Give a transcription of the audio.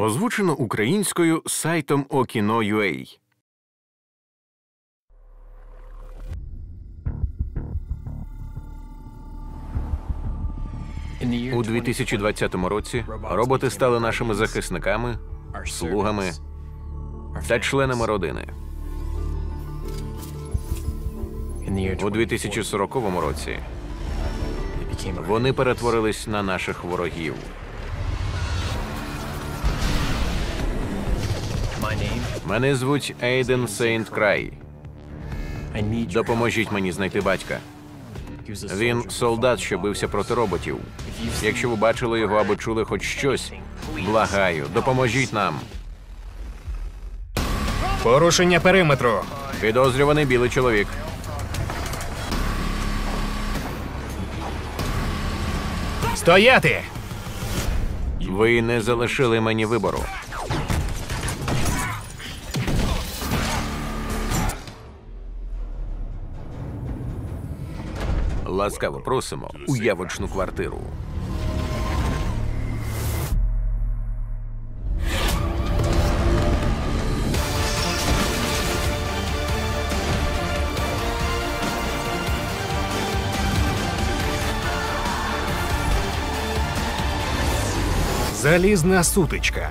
Озвучено українською сайтом Okino.ua У 2020 році роботи стали нашими захисниками, слугами та членами родини. У 2040 році вони перетворились на наших ворогів. Мене звуть Ейден Сейнт Край. Допоможіть мені знайти батька. Він солдат, що бився проти роботів. Якщо ви бачили його або чули хоч щось, благаю, допоможіть нам. Порушення периметру. Підозрюваний білий чоловік. Стояти! Ви не залишили мені вибору. Ласкаво просимо у явочну квартиру. Залізна сутичка.